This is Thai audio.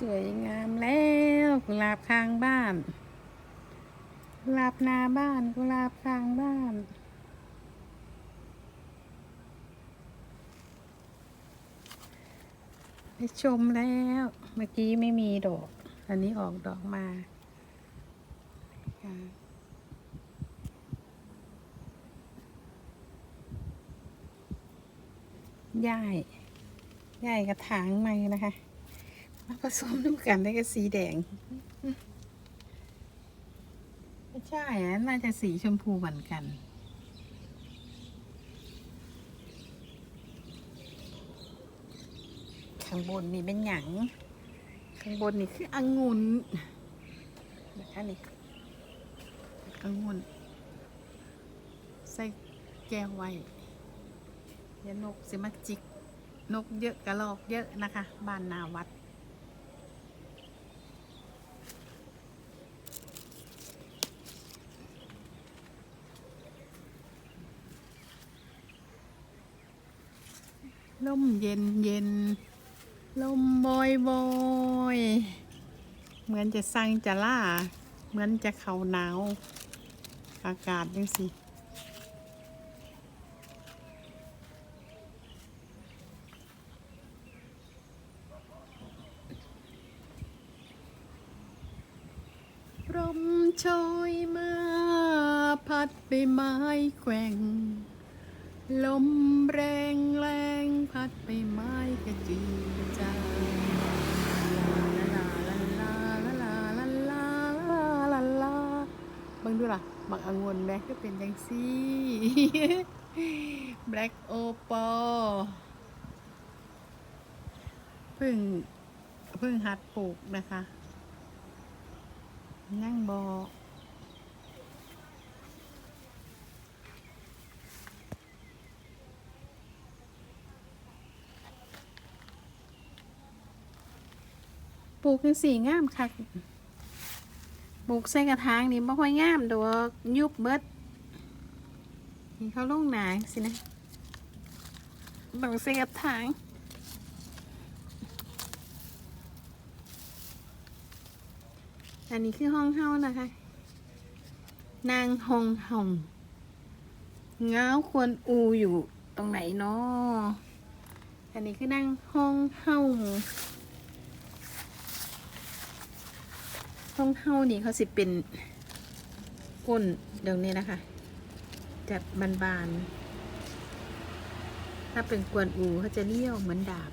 สวยงามแล้วกุหลาบข้างบ้านกุหลาบนาบ้านกุหลาบข้างบ้านไปชมแล้ว เมื่อกี้ไม่มีดอก อันนี้ออกดอกมาย่ายย่ายกระถางใหม่นะคะ มาผสมด้วยกันได้กับสีแดง ไม่ใช่อะน่าจะสีชมพูเหมือนกันข้างบนนี่เป็นหยังข้างบนนี่คือองุ่นนะคะนี่องุ่นใส่แก้วไว้ยวนกสิมาจิก นกเยอะกระรอกเยอะนะคะ บ้านนาวัด ลมเย็นเย็นลมบอยบอยเหมือนจะสั่งจะล่า เหมือนจะเขาหนาว อากาศยังสิลมโชยมาพัดไปไม้แกว่ง ลมแรงแรง พัดไปไม้กระจือกระจายลาลาลาลาลาลาลาลาลาลาบิ่งดูล่ะบักองุ่นแบ็กก็เป็นจังซี่แบล็กโอปอเพิ่งเพิ่งหัดปลูกนะคะ นั่งบอ ปลูกจังสีงามคักปลูกใส่กระถางนี่บ่ค่อยงามดอกยุบเบิดนี่เขาลงหนาสินะบังใส่กระถางอันนี้คือห้องเฮานะคะ นางฮองฮองเงาควรอูอยู่ตรงไหนเนาะอันนี้คือนางห้องเฮา ของเฮานี่เขาสิเป็นก้นเดี๋ยวนี้นะคะจะบานๆถ้าเป็นกวนอูเขาจะเลี้ยวเหมือนดาบ